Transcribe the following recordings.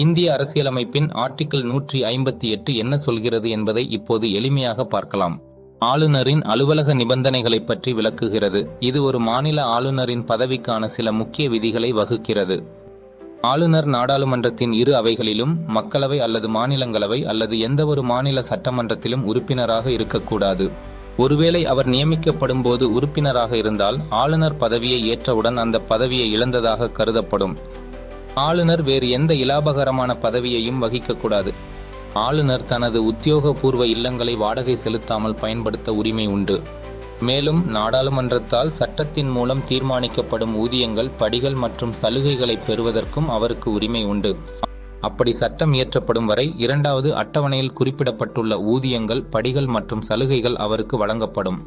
இந்திய அரசியலமைப்பின் ஆர்டிக்கிள் நூற்றி ஐம்பத்தி எட்டு என்ன சொல்கிறது என்பதை இப்போது எளிமையாக பார்க்கலாம். ஆளுநரின் அலுவலக நிபந்தனைகளைப் பற்றி விளக்குகிறது. இது ஒரு மாநில ஆளுநரின் பதவிக்கான சில முக்கிய விதிகளை வகுக்கிறது. ஆளுநர் நாடாளுமன்றத்தின் இரு அவைகளிலும் மக்களவை அல்லது மாநிலங்களவை அல்லது எந்தவொரு மாநில சட்டமன்றத்திலும் உறுப்பினராக இருக்கக்கூடாது. ஒருவேளை அவர் நியமிக்கப்படும் போது உறுப்பினராக இருந்தால் ஆளுநர் பதவியை ஏற்றவுடன் அந்த பதவியை இழந்ததாக கருதப்படும். ஆளுநர் வேறு எந்த இலாபகரமான பதவியையும் வகிக்கக்கூடாது. ஆளுநர் தனது உத்தியோகபூர்வ இல்லங்களை வாடகை செலுத்தாமல் பயன்படுத்த உரிமை உண்டு. மேலும் நாடாளுமன்றத்தால் சட்டத்தின் மூலம் தீர்மானிக்கப்படும் ஊதியங்கள் படிகள் மற்றும் சலுகைகளை பெறுவதற்கும் அவருக்கு உரிமை உண்டு. அப்படி சட்டம் இயற்றப்படும் வரை இரண்டாவது அட்டவணையில் குறிப்பிடப்பட்டுள்ள ஊதியங்கள் படிகள் மற்றும் சலுகைகள் அவருக்கு வழங்கப்படும்.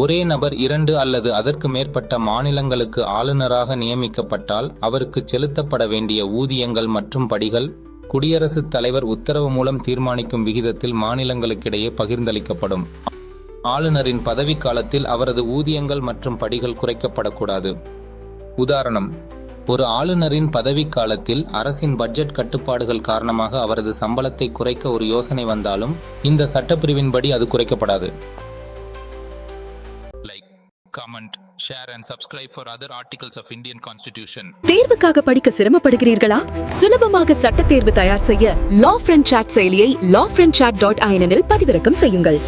ஒரே நபர் இரண்டு அல்லது அதற்கு மேற்பட்ட மாநிலங்களுக்கு ஆளுநராக நியமிக்கப்பட்டால் அவருக்கு செலுத்தப்பட வேண்டிய ஊதியங்கள் மற்றும் படிகள் குடியரசுத் தலைவர் உத்தரவு மூலம் தீர்மானிக்கும் விகிதத்தில் மாநிலங்களுக்கிடையே பகிர்ந்தளிக்கப்படும். ஆளுநரின் பதவிக்காலத்தில் அவரது ஊதியங்கள் மற்றும் படிகள் குறைக்கப்படக்கூடாது. உதாரணம் ஒரு ஆளுநரின் பதவிக்காலத்தில் அரசின் பட்ஜெட் கட்டுப்பாடுகள் காரணமாக அவரது சம்பளத்தை குறைக்க ஒரு யோசனை வந்தாலும் இந்த சட்டப்பிரிவின்படி அது குறைக்கப்படாது. Comment share and subscribe for other articles of Indian constitution தேர்வுக்காக படிக்க சிரமப்படுகிறீர்களா? சுலபமாக சட்ட தேர்வு தயார் செய்ய லா ஃப்ரெண்ட் சாட் செயலியை லா ஃப்ரெண்ட் சாட் டாட் ஐஎனில் பதிவிறக்கம் செய்யுங்கள்.